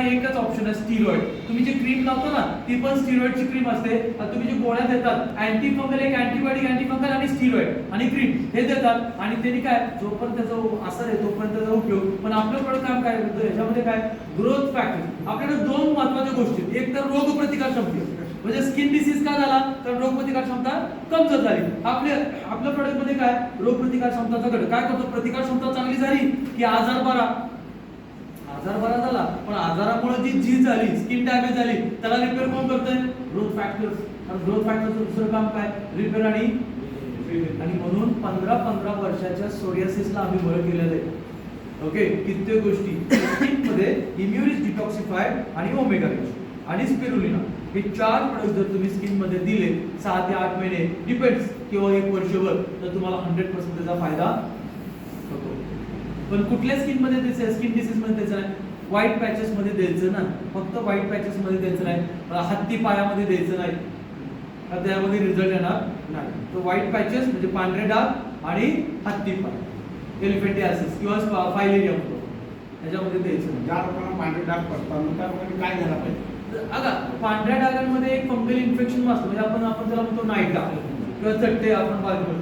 एकच ऑप्शन आहे स्टिरॉइड तुम्ही जी क्रीम लावतो ना ती पण स्टिरॉइडची क्रीम असते. आणि तुम्ही जे गोळ्या देतात अँटीफंगल एक अँटीबायोटिक अँटीफंगल आणि स्टिरॉइड आणि क्रीम हे देतात. आणि त्यांनी काय जोपर्यंत त्याचा असर आहे तोपर्यंत त्याचा उपयोग. पण आपलं पण काम काय करतो याच्यामध्ये काय ग्रोथ फॅक्टर आपल्याकडे दोन महत्त्वाच्या गोष्टी आहेत. एक तर रोग प्रतिकार क्षमता. म्हणजे स्किन डिसीज का झाला तर रोग प्रतिकार क्षमता कमजोर झाली. आपले आपल्या प्रोडक्टमध्ये काय रोग प्रतिकार क्षमताचा काय करतो? प्रतिकार क्षमता चांगली झाली की आजार बरा. आजार बरा झाला पण आजारामुळे जी जी झाली स्किन डॅमेज झाली त्याला रिपेअर कोण करतोय? ग्रोथ फॅक्टर्स आणि ग्रोथ फॅक्टरचं दुसरं काम काय? रिपेअर आणि आणि म्हणून पंधरा पंधरा वर्षाच्या सोरियासिसला आम्ही बळ केलेलं आहे. ओके कित्येक गोष्टी. मध्ये इम्युनिस डिटॉक्सिफाय आणि ओमेगा आणि स्पिरुलिना हे चार प्रोडक्ट जर तुम्ही स्किनमध्ये दिले सहा ते आठ महिने डिपेंड्स किंवा एक वर्षभर तर तुम्हाला हंड्रेड पर्सेंट त्याचा फायदा होतो. पण कुठल्या स्किनमध्ये द्यायचं स्किन डिसीजमध्ये द्यायचं नाही व्हाईट पॅचेस मध्ये द्यायचं ना. फक्त व्हाईट पॅचेस मध्ये द्यायचं नाही. हत्ती पायामध्ये द्यायचं नाही. तर त्यामध्ये रिझल्ट येणार नाही. तर व्हाईट पॅचेस म्हणजे पांढरे डाग आणि हत्ती पाय. एलिफेंटियासिस किंवा फायलेरिया होतो त्याच्यामध्ये द्यायचं ज्या लोकांना पांढरे डाग पडतात मग त्या लोकांनी काय घ्यायला पाहिजे? अगा पांढऱ्या डागांमध्ये एक फंगल इन्फेक्शन असतं. म्हणजे आपण आपण त्याला म्हणतो नाईट डाग. किंवा चट्टे आपण बाजू